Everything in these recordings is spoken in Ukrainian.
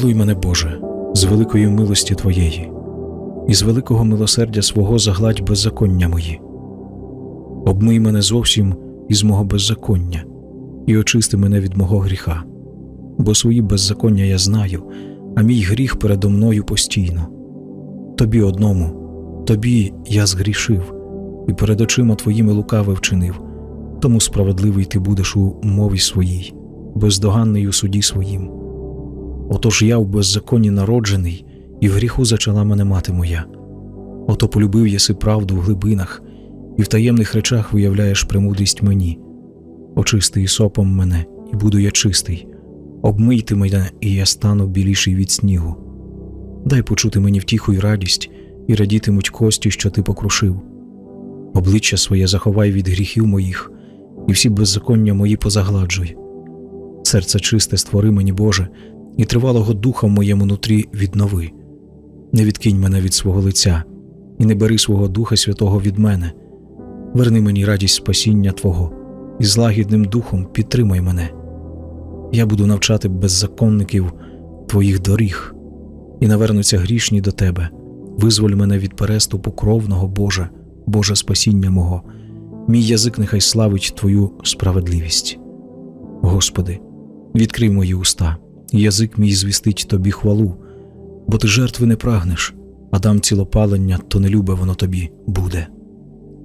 Помилуй мене, Боже, з великої милості Твоєї, і з великого милосердя свого загладь беззаконня мої. Обмий мене зовсім із мого беззаконня і очисти мене від мого гріха, бо свої беззаконня я знаю, а мій гріх передо мною постійно. Тобі одному, тобі я згрішив, і перед очима твоїми лукаве вчинив, тому справедливий ти будеш у мові своїй, бездоганний у суді своїм. Отож я в беззаконні народжений, і в гріху зачала мене мати моя. Ото полюбив єси правду в глибинах, і в таємних речах виявляєш премудрість мені. Очисти сопом мене, і буду я чистий. Обмийте мене, і я стану біліший від снігу. Дай почути мені втіху й радість, і радітимуть кості, що ти покрушив. Обличчя своє заховай від гріхів моїх, і всі беззаконня мої позагладжуй. Серце чисте створи мені, Боже, і тривалого духа в моєму нутрі віднови. Не відкинь мене від свого лиця, і не бери свого Духа Святого від мене. Верни мені радість спасіння Твого, і з лагідним духом підтримай мене. Я буду навчати беззаконників Твоїх доріг, і навернуться грішні до Тебе. Визволь мене від переступу кровного Боже, Боже спасіння мого. Мій язик нехай славить Твою справедливість. Господи, відкрий мої уста, язик мій звістить Тобі хвалу, бо ти жертви не прагнеш, а дам цілопалення, то не любе воно тобі буде.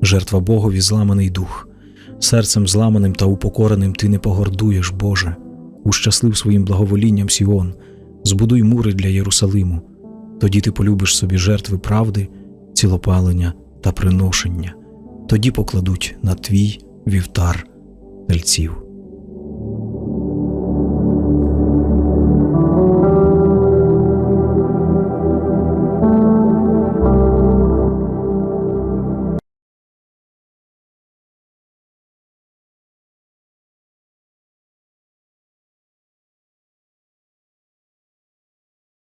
Жертва Богові зламаний дух, серцем зламаним та упокореним ти не погордуєш, Боже, ущаслив своїм благоволінням Сіон, збудуй мури для Єрусалиму, тоді ти полюбиш собі жертви правди, цілопалення та приношення, тоді покладуть на твій вівтар тельців.